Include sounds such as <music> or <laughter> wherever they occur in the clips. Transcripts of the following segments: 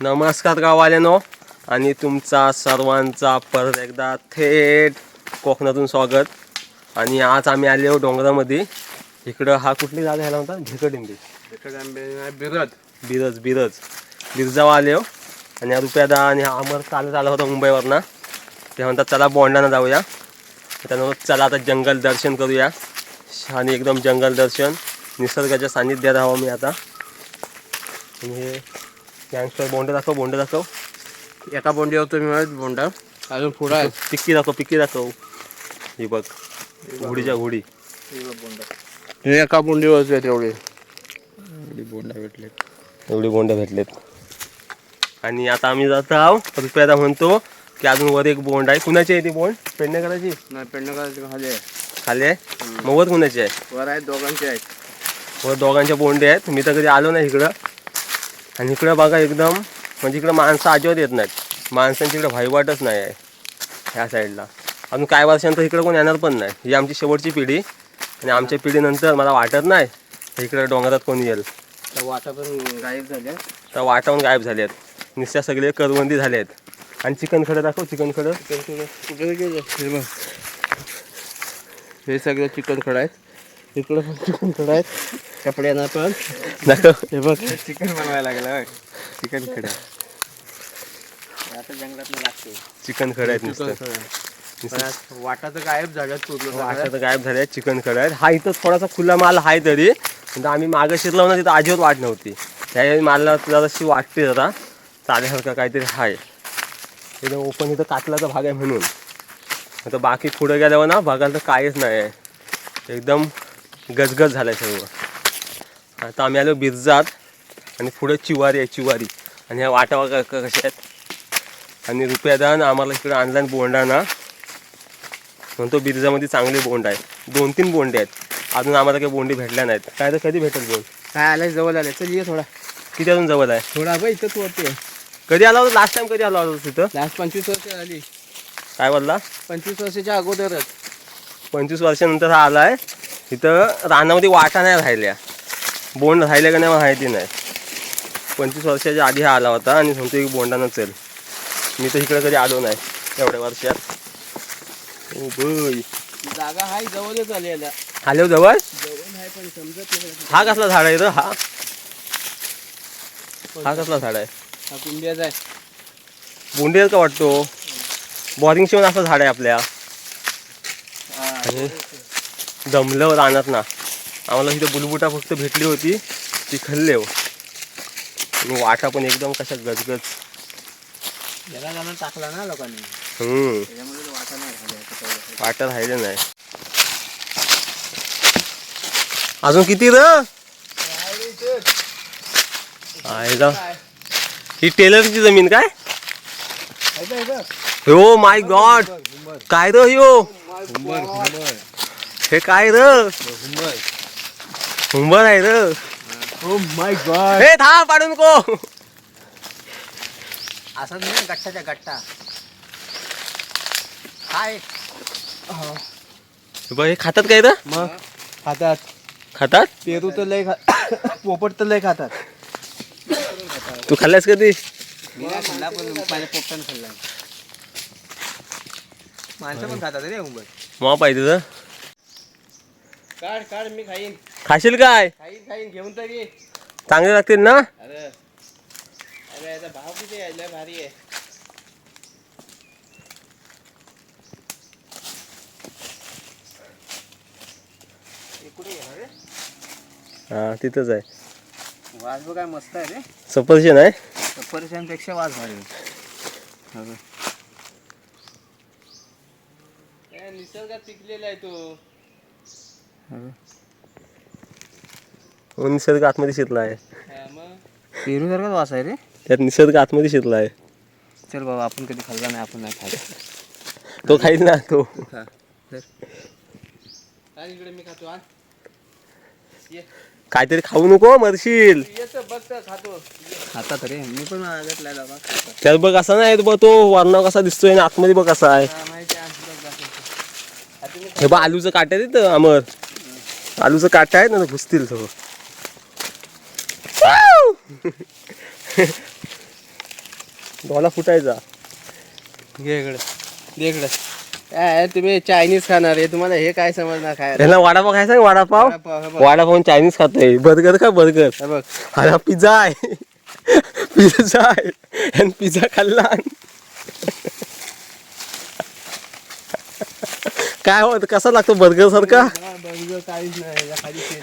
नमस्कार गाववाल्यानो. आणि तुमचा सर्वांचा परत एकदा थेट कोकणातून स्वागत. आणि आज आम्ही आलो डोंगरामध्ये. इकडं हा कुठली जागा ह्याला म्हणतात? ढेकडिंबी बिरत बिरज. बिरज बिरजावा आलो आणि हा रुपयादा आणि हा अमर कालच आला होता मुंबईवरनं. ते म्हणतात चला बोंडानं जाऊया. त्यानं चला आता जंगल दर्शन करूया. आणि एकदम जंगल दर्शन. निसर्गाच्या सानिध्यात राहावं मी आता. आणि हे गँगस्टर बोंड दाखव बोंड दाखव. एका बोंडी होतो मी माहीत बोंडा. अजून पुढं आहे. पिक्की दाखव पिक्की दाखव. ही बघ घोडीच्या घोडी हे एका बोंडी होते तेवढे बोंडा भेटले एवढे बोंड भेटलेत. आणि आता आम्ही जात आहोत रुपयादा म्हणतो की अजून वर एक बोंड आहे. कुणाची आहे ती बोंड? पेडणेकराची? नाही पेंडका खाली आहे. खाली आहे? मग वर कुणाची आहे? वर आहेत दोघांचे आहेत. वर दोघांच्या बोंडे आहेत. मी तर कधी आलो नाही इकडं. आणि इकडं बघा एकदम म्हणजे इकडं माणसं अजिबात येत नाहीत. माणसांची इकडं भाईवाटच नाही आहे ह्या साईडला. अजून काही वर्षांतर इकडं कोण येणार पण नाही. ही आमची शेवटची पिढी आणि आमच्या पिढीनंतर मला वाटत नाही इकडं डोंगरात कोणी येईल. त्या वाटा पण गायब झाल्या तर वाटावून गायब झाले आहेत. नुसत्या सगळे करवंदी झाले आहेत. आणि चिकन खडं दाखव चिकन खडं. हे हे सगळं चिकन खडा आहेत. इकडं पण चिकन खडा आहेत. कपड्यांना पण. दाखव. हे बघ. चिकन बनवायला लागलं चिकन खडा. आता जंगलात लागते. चिकन खडं आहेत चिकन नुसतं. खडा. वाटा तर गायब झाल्यात पूर्ण वाटा तर गायब झाले आहेत चिकन खडं आहेत. हा इथं थोडासा खुला माल आहे तरी. पण आम्ही मागं शिरलो ना तिथं अजिबात वाट नव्हती. त्या मालला जराशी वाटते जरा. चाल्यासारखं काहीतरी आहे एकदम ओपन इथं कातलाचा भाग आहे म्हणून. आता बाकी पुढे गेल्यावर ना बघायला तर काहीच नाही आहे एकदम गजगज झालं आहे सर्व आता आम्ही आलो बिरजात आणि पुढे चिवारी आहे चिवारी. आणि ह्या वाटा बघा क- कशा आहेत. आणि रुपयादान आम्हाला इकडे ऑनलाईन बोंडाना. म्हणतो बिरजामध्ये चांगले बोंड आहेत. दोन तीन बोंडे आहेत. अजून आम्हाला काही बोंडी भेटल्या नाहीत. काय तर कधी भेटेल बोंड काय आलंय? जवळ आलंय. चल ये थोडा. किती अजून जवळ आहे? थोडा बघ इथं तू वरती कधी आला होता? लास्ट टाइम कधी आला होता तिथं? लास्ट पंचवीस वर्ष झाली काय बोलला? पंचवीस वर्षाच्या अगोदरच. पंचवीस वर्षानंतर हा आला आहे इथं रानामध्ये वाटा नाही राहिल्या. बोंड राहिल्या का नाही माहिती नाही. पंचवीस वर्षाच्या आधी हा आला होता आणि म्हणतो की बोंडानं चल मी तर इकडे कधी आलो नाही एवढ्या वर्षात. ओ बय जागा हाय जवळच आलेला आले जवळ? जवळ आहे पण समजत नाही हा कसला झाड आहे हा? हा कसला झाड आहे? हा कुंड्याचा आहे. बोंडे का वाटतो? बॉरिंग शिवून असं झाड आहे आपल्या. दमलं रानात ना. आम्हाला इथं बुलबुटा फक्त भेटली होती ती खाल्ले हो. आणि वाटा पण एकदम कशा गजगज. टाकला ना लोकांनी. हम्म. वाटा राहिले नाही. अजून किती र? ही टेलरची जमीन काय? हो माय गॉड काय र हुंबर हे काय र? हुंबर आहे र. ओ माय गॉड हे था पाडून को. असं नाही गट्टाच्या गट्टा. काय? बघ हे खातात काय र? मग? खातात. खातात? पेरू तर लय खा <coughs> पोपट तर लय खातात. तू खाल्लास कधी? मी नाही खाल्ला पण माझ्या पोपटानं खाल्ला. माणसं पण खातात रे हुंबर मग पाहिजे तर काढ काढ मी खाईन. खाशील काय? खाईन खाईन घेऊन तर. चांगले लागतील ना? अरे. अरे याचा भाव किती आहे? लय भारी आहे. हे कुठे घेणार रे. हा तिथंच आहे. वास बघ काय मस्त आहे रे. सफरचंद आहे? सफरचंदपेक्षा वास भारी अगं. काय निसर्गात पिकलेला आहे तो. हो, निसर्ग आतमध्ये शिरला आहे पेरू सारखाच वास आहे रे. त्यात निसर्ग आतमध्ये शिरला आहे चल बाबा आपण कधी खाल्ला नाही आपण नाही खायचं तो खाईल ना तो. इकडे मी खातो आण. ये. काहीतरी खाऊ नको मरशील. येतं बघ तर खातो. खातात रे. मी पण मागितलाय बाबा खातात त्यात बघ असा नाही बघ तो वर्ण कसा दिसतोय आणि आतमध्ये बघ कसा आहे. हा, माहिती आहे बघ दाखवतो. हे बघ आलूचं काट आहे तिथं अमर. आलूचं काट आहे ना घुसतील सगळं. डोला फुटायचा. घे इकडे. दे इकडे. काय तुम्ही चायनीज खाणार आहे. तुम्हाला हे काय समजणार काय त्यांना वडापाव खायचा का वडापाव? वडापाव, हे बघ. वडापाव चायनीज खातोय. बर्गर का बर्गर? हे बघ. अरे पिझ्झा आहे. पिझ्झा आहे. आणि पिझ्झा खाल्ला काय होत? कसा लागतो बर्गर सारखा? बर्गर काहीच नाही. खाली शेज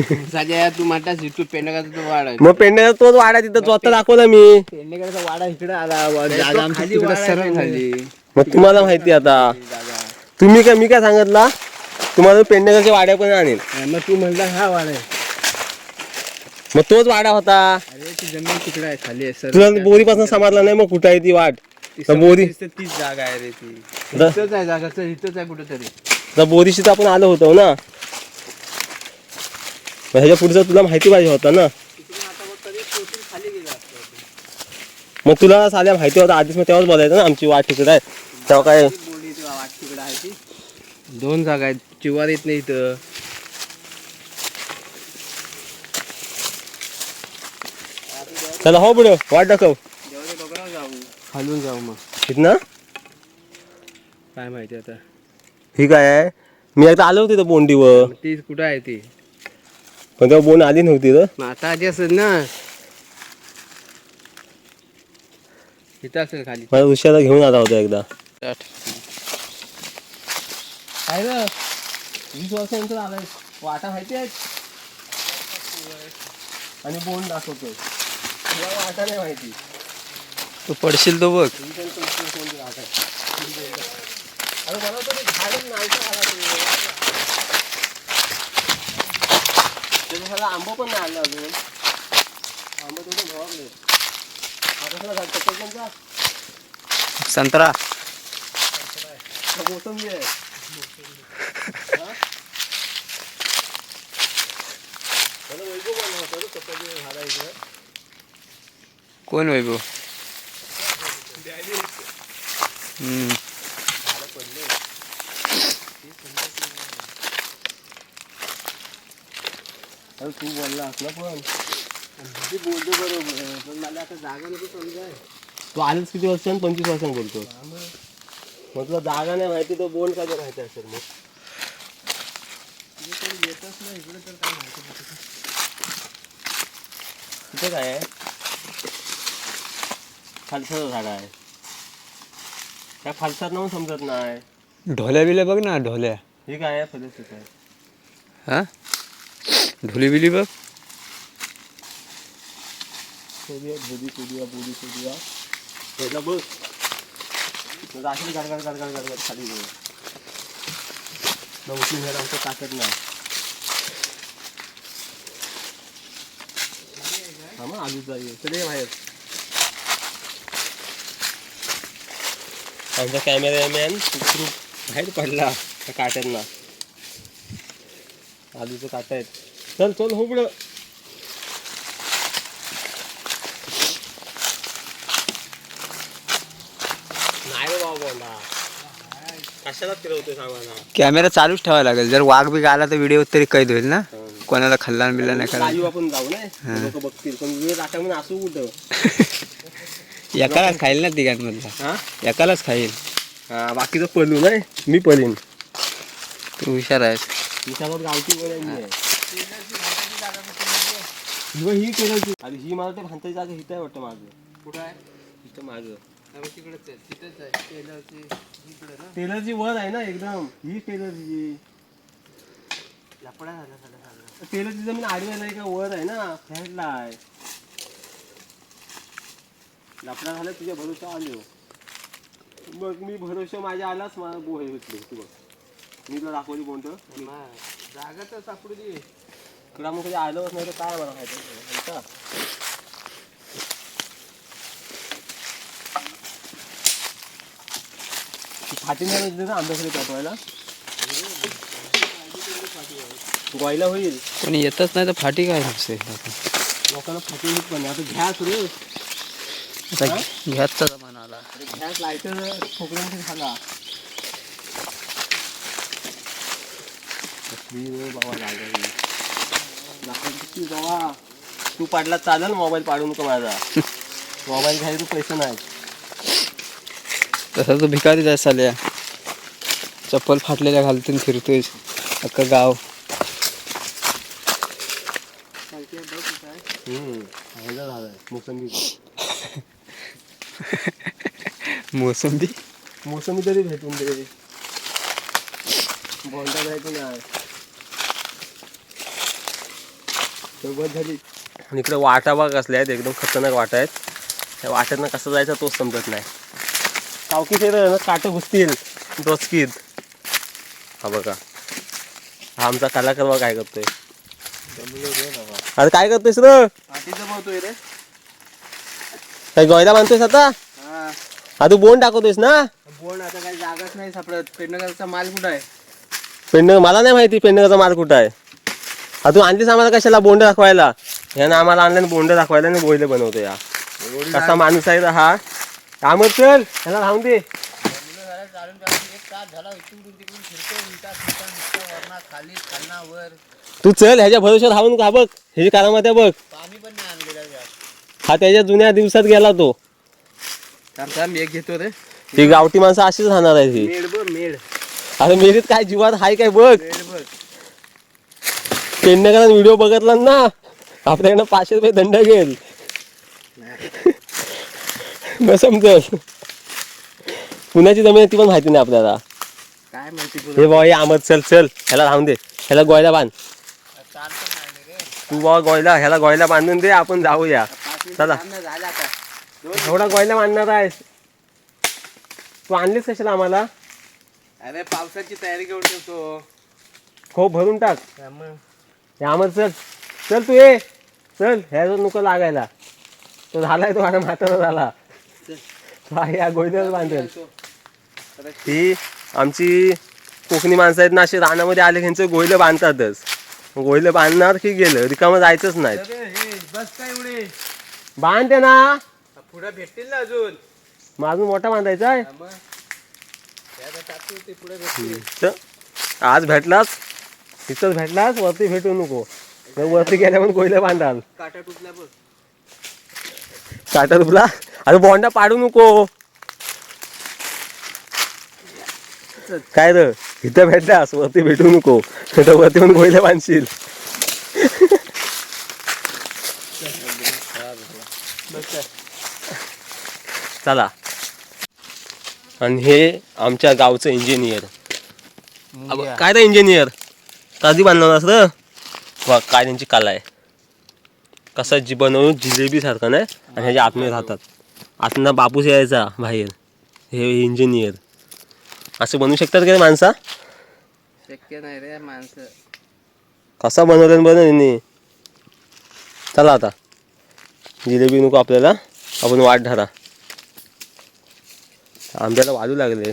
साध्या तू म्हणतास तो वाडा आहे. मग पेंड्याचा तोच वाडा तिथं स्वतः दाखवला मी. पेंडकाचा वाडा इकडे आला जागा आमची तिकडे सरळ खाली. मग तुम्हाला माहिती आता. तुम्ही काय मी काय सांगितला? तुम्हाला पेंड्याच्या वाड्या पण आणेल. आणि मग तू म्हणला हा वाडा आहे. मग तोच वाडा होता. अरे ती जमीन तिकडे आहे खाली आहे तुला बोरीपासून समजला नाही मग कुठं आहे ती वाट? तर बोरी तीच जागा आहे रे ती. द- इथंच आहे जागा चल इथंच आहे कुठेतरी. तर बोरीशी तर आपण आलो होतो ना. मग ह्याच्या पुढचं तुला माहिती पाहिजे होता ना. मग तुला साध्या माहिती होता आधीच मग तेव्हाच बोलायचं ना आमची वाट तिकडे आहे. तेव्हा काय? दोन जागा आहेत चिवार येत नाही इथं. चला हो पुढं वाट दाखव. जाऊ खालून जाऊ मग. इथनं? काय माहिती आता. ही काय आहे? मी आता आलो होतो बोंडीवर. ती कुठं आहे ती? पण तेव्हा बोंड आली नव्हती तर आता आधी असेल ना. इथं असेल खाली. मला ऋषाला घेऊन आला होता एकदा. काय ग? वीस वर्षानंतर आलाय वाटा माहिती आहे आणि बोंड दाखवतोय. तुला वाटा नाही माहिती. तू पडशील तो बघ. अरे मला तरी झाडच नाही त्याचा सगळा आंबा पण नाही आला अजून. आंबा तेवढे भोगले आता संत्रा. मोसंबी आहे. हा? त्याला वैभव बनला होता रे, चपातीचं झाड आहे इकडे. कोण वैभव हम्म. अरे तू बोललास ना पण. ते बोलतो बरोबर. पण मला आता जागा नको समजाय तू आलेच किती वर्षांनी पंचवीस वर्षांनी बोलतो मग. तुला जागा नाही माहिती तो बोंड काय माहिती असेल मग येतच नाही इकडे तर काय माहिती तिथे. काय आहे? फालसाचं झाड आहे. काय फालसात म्हणून समजत नाही. ढोल्या बिल्या बघ ना ढोल्या. हे काय आहे? फलसित आहे. हा? जाऊ नवशी घर आमचं ताकद नाही हा मग आजूच जाईल चल ये बाहेर आमचा कॅमेरामॅन बाहेर पडला त्या काट्यांना आलूचं काटा आहेत चल चल हो पुढं. नाही रे बाबा बोंडा. कशाला फिरवतोय सांगा ना कॅमेरा चालूच ठेवावा लागेल. जर वाघ बिग आला तर व्हिडिओ तरी कैद होईल ना? कोणाला खल्ला बिल्ला नाही करायला लाईव्ह आपण जाऊ ना? लोक बघतील. पण वेळ राखा म्हणून असू कुठं एकालाच खाईल ना तिघांमधला हा? एकालाच खाईल. हा बाकीचं पलू नाही मी पलीन तू हुशार आहेस. गावठी आहे. ही ही अरे ही मला ते भांताची जागा हिथं आहे वाटतं माझं कुठं आहे? इथं माझं तिकडेच आहे. तिथेच आहे. टेलरची इकडे ना? टेलरची वर आहे ना एकदम. ही टेलरची. लपडा झाला सगळं सगळं. टेलरची जमीन आडवी आहे का वर आहे ना. फ्लॅटला आहे. लफडा झाला तुझ्या भरोसा आलो. बघ मी भरोसा माझ्या आलाच मला बो हे भेटली. तू बघ. मी तुला दाखवली बोंट जागा तर सापडू दे तुला मग कधी आलोच नाही तर काय मला माहिती फाटी नाही येत ना आंब्याकडे पेटवायला गोयला होईल. कोणी येतच नाही तर फाटी काय नसते लोकांना फाटी होत पण नाही. आता घ्यास रे. आता घ्याचा जमाना आला. गॅस लायटर खोकल्यामध्ये झाला? कसली रे बाबा लागली बाबा तू पाडला चालेल मोबाईल पाडू नको माझा? <laughs> मोबाईल घ्यायला तू पैसे नाही. तसा तो भिकारीच आहे साल्या. चप्पल फाटलेल्या घालतून फिरतोय. अख्खं गाव. मोसंबी. <laughs> मोसंबी? मोसंबी तरी भेटून दे. बोलता भेटून नाही. झाली. आणि इकडे वाटा बघ कसल्या आहेत एकदम खतरनाक वाटा आहेत. त्या वाट्यातनं कसं जायचं तोच समजत नाही. सावकीत येतं ना काटं घुसतील. डोचकीत हा बघा. हा आमचा कलाकार बघा काय करतोय. अरे काय करतोयस र? रे. काय गोयला बांधतोयस आता? हा. हा तू बोंड टाकवतोयस ना? बोल आता काही जागाच नाही सापडत. पेडणकरचा माल कुठं आहे? पेंड मला नाही माहिती पेंडकाचा माल कुठं आहे. तू आणलीस आम्हाला कशाला बोंड दाखवायला? ह्यानं आम्हाला आणलं बोंड दाखवायला आणि गोयले बनवतो या. कसा माणूस आहे हा. कामच चल ह्याला राहून दे. तू चल ह्याच्या भरोश्यावर राहून का बघ ह्याची कारामध्ये बघ. हा त्याच्या जुन्या दिवसात गेला तो. एक घेतो रे. ती गावठी माणसं अशीच राहणार आहे ती. अरे मेरीत काय जीवात हाय काय बघ. पेडणेकरांना व्हिडिओ बघितला ना आपल्याकडनं पाचशे रुपये दंड घेईल. मग समजल. पुण्याची जमीन आहे ती पण माहिती नाही आपल्याला. काय माहिती हे बाबा हे आमद चल चल ह्याला राहून दे ह्याला गोयला बांध. तू बाबा गोयला ह्याला गोयला बांधून दे आपण जाऊया. चला. झाला आता एवढा गोयला बांधणार आहेस? तू आणलीस कशाला आम्हाला? अरे पावसाची तयारी करून ठेवतो. हो भरून टाक. मग. आमद चल चल तू ये. चल ह्याचं नको लागायला. तो झालाय तो आता म्हातारा झाला. या गोयल्याला बांधेल. ही आमची कोकणी माणसं आहेत ना अशी रानामध्ये आले ह्यांचं गोयलं बांधतातच. गोयलं बांधणार की गेलं रिकामं जायचंच नाही. बस काय एवढे? बांधते ना. पुढे भेटतील ना अजून. मग अजून मोठा बांधायचा आहे? ते पुढे आज भेटलास? तिथंच भेटलास वरती भेटू नको. मग वरती गेल्यावर गोयलं बांधाल. काटा तुटला बघ. काटा तुला अरे बॉन्डा पाडू नको. काय र? इथं भेटलास वरती भेटू नको. तर वरती पण गोयला बांधशील. चला. आणि हे आमच्या गावचं इंजिनियर काय रे इंजिनियर कधी बांधणार र वा काय त्यांची कला आहे. कसं जी बनवून जिलेबी सारखं नाही आणि ह्याच्या आतमध्ये राहतात. आतनं बापूस यायचा बाहेर. हे इंजिनियर असं बनवू शकतात का रे माणसा? शक्य नाही रे माणसं. कसा बनवलं बनव यांनी? चला आता. जिलेबी नको आपल्याला. आपण वाट धरा. आंब्याला वाजू लागले.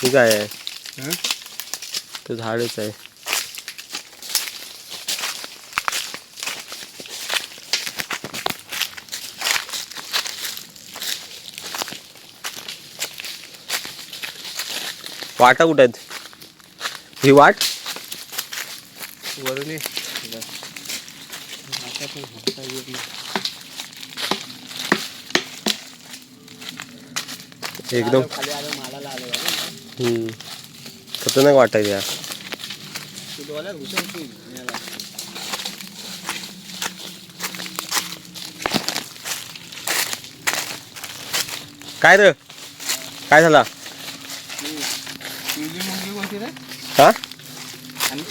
ठीक आहे. हं? तो झाडच आहे. वाटा कुठं आहेत? ही वाट? वरून. एकदम. खतरनाक घुसवशील याला. काय रे? काय झाला? हा?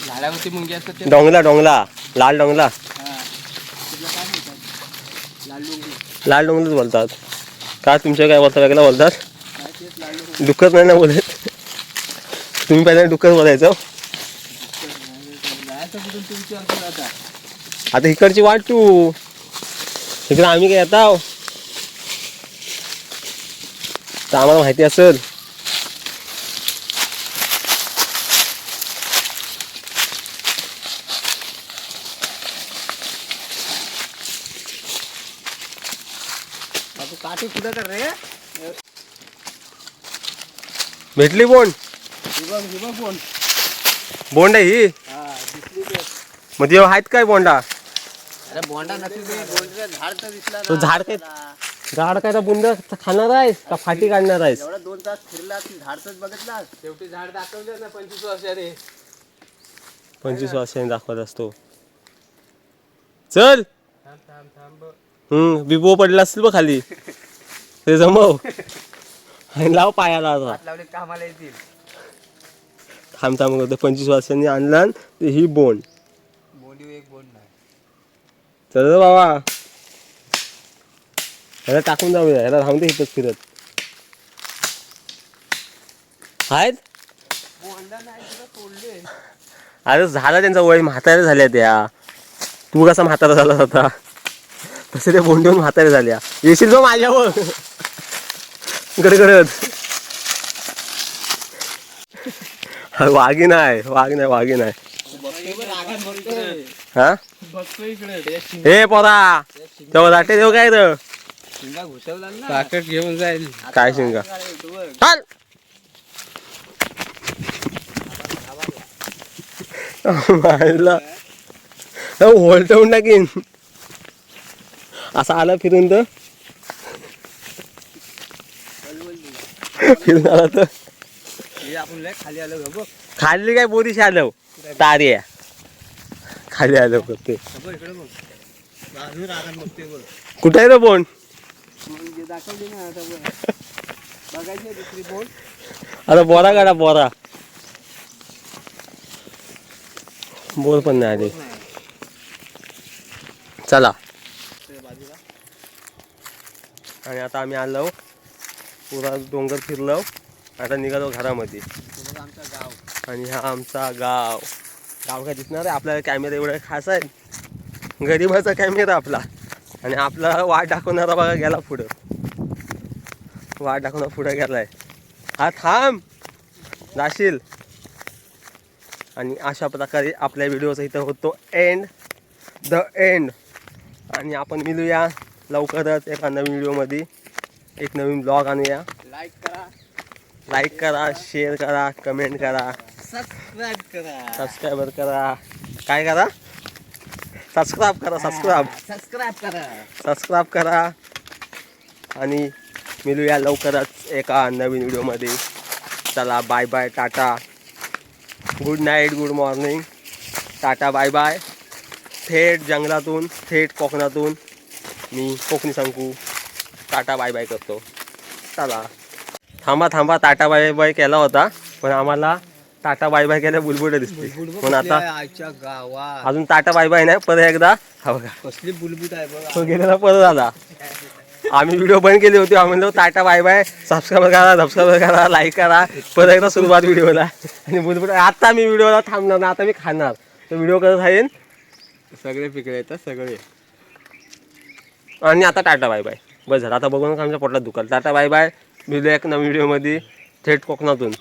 झाडावरती मुंगी असतात डोंगला डोंगला. लाल डोंगला. काय लाल डोंगलाच बोलतात. का तुमच्या काय बोलता वेगळा बोलतात? काय दुखत नाही ना बोलत? तुम्ही पहिल्या दुखत बोलायचं जायचं कुठून तू विचार कर आता इकडची वाट तू. इकडे आम्ही काय येत आहो तर आम्हाला माहिती असेल. बाबू काठी कुठं कर रे. भेटली ही बघ ही बघ कोण बोंड आहे ही? हा दिसली ते. मग ते आहेत काय बोंडा? अरे बोंडा बोंडचं झाड तर दिसला तो ना. झाड काय. झाड काय तर बुंद खाणार आहेस का फाटी काढणार आहेस? एवढा दोन तास फिरला ती झाडच बघितला शेवटी झाड दाखवलं ना पंचवीस वर्षाने पंचवीस वर्षांनी दाखवत असतो. चल. थांब थांब थांब हम्म बिबो पडला असेल बघ खाली. <laughs> ते जमव. आणि लाव पायाला आता. लावले कामाला येतील. थांब थांब करतो पंचवीस वर्षांनी आणला ही बोंड. चल बाबा. ह्याला टाकून जाऊया. ह्याला दे इथंच फिरत. आहेत? अरे झाला त्यांचा वय. म्हाताऱ्या झाल्या त्या. तू कसा म्हातारा झाला होता तसे ते बोंडून म्हातारे झाल्या. येशील जो माझ्यावर. गडगडत. <laughs> वाघी नाही वाघ नाही वाघी नाही. हा? हे पोरा तेव्हा दाटे देऊ काय तर पाकट घेऊन जाईल. काय शिंगा? चाल! मायला. होलटवून टाकीन. असा आला फिरून तर? फिरून आला तर? आपण लय खाली आलो बघ. काय बोरीशी आलो? तारी. खाली आलो बघते बघ कुठे आहे रे बोंड म्हणजे दाखवली ना बघायची दुसरी बोल आता बोरा काढा बोरा. बोर पण नाही आली. चला. बाजूला. आणि आता आम्ही आलो. पुरा डोंगर फिरलो. आता निघालो घरामध्ये. आमचा गाव आणि हा आमचा गाव. गाव काय दिसणार आहे? आपल्याला कॅमेरा एवढा खास आहे. गरीबाचा कॅमेरा आपला. आणि आपला वाट दाखवणारा बघा गेला पुढं. वाट दाखवणारा पुढं गेलाय. हा थांब. जाशील. आणि अशा प्रकारे आपल्या व्हिडिओचा इथं होतो एंड द एंड आणि आपण मिळूया लवकरच एका नवीन व्हिडिओमध्ये. एक नवीन ब्लॉग आणूया. लाईक करा. लाईक करा शेअर करा कमेंट करा. सबस्क्राईब करा. सबस्क्राईबर करा. काय करा? सबस्क्राईब करा सबस्क्राईब सबस्क्राईब करा. सबस्क्राईब करा. आणि मिळूया लवकरच एका नवीन व्हिडिओमध्ये. चला bye bye tata. Good night good morning tata bye bye थेट जंगलातून थेट कोकणातून मी कोकणी सांगू टाटा बाय बाय करतो. चला. थांबा थांबा टाटा बाय बाय केला होता. पण आम्हाला टाटा बाय बाय केल्या बुलबुल दिसते पण आता गावात. अजून टाटा बाय बाय नाही परत एकदा. हा बघा. कसली बुलबुल आहे बघा. तो गेलेला परत आला. आम्ही व्हिडिओ बंद केली होती. आम्ही म्हणलो टाटा बाय बाय सबस्क्राईब करा सबस्क्राईब करा लाईक करा. परत एकदा सुरुवात व्हिडिओला आणि बुलबुल आता मी व्हिडिओला थांबणार ना आता मी खाणार. तो व्हिडिओ करत राहीन. सगळे पिकडे येतात सगळे. आणि आता टाटा बाय बाय बस झालं. आता बघून आमच्या पोटला दुखाल. टाटा बाय बाय मिळूया एक नवीन व्हिडिओमध्ये थेट कोकणातून.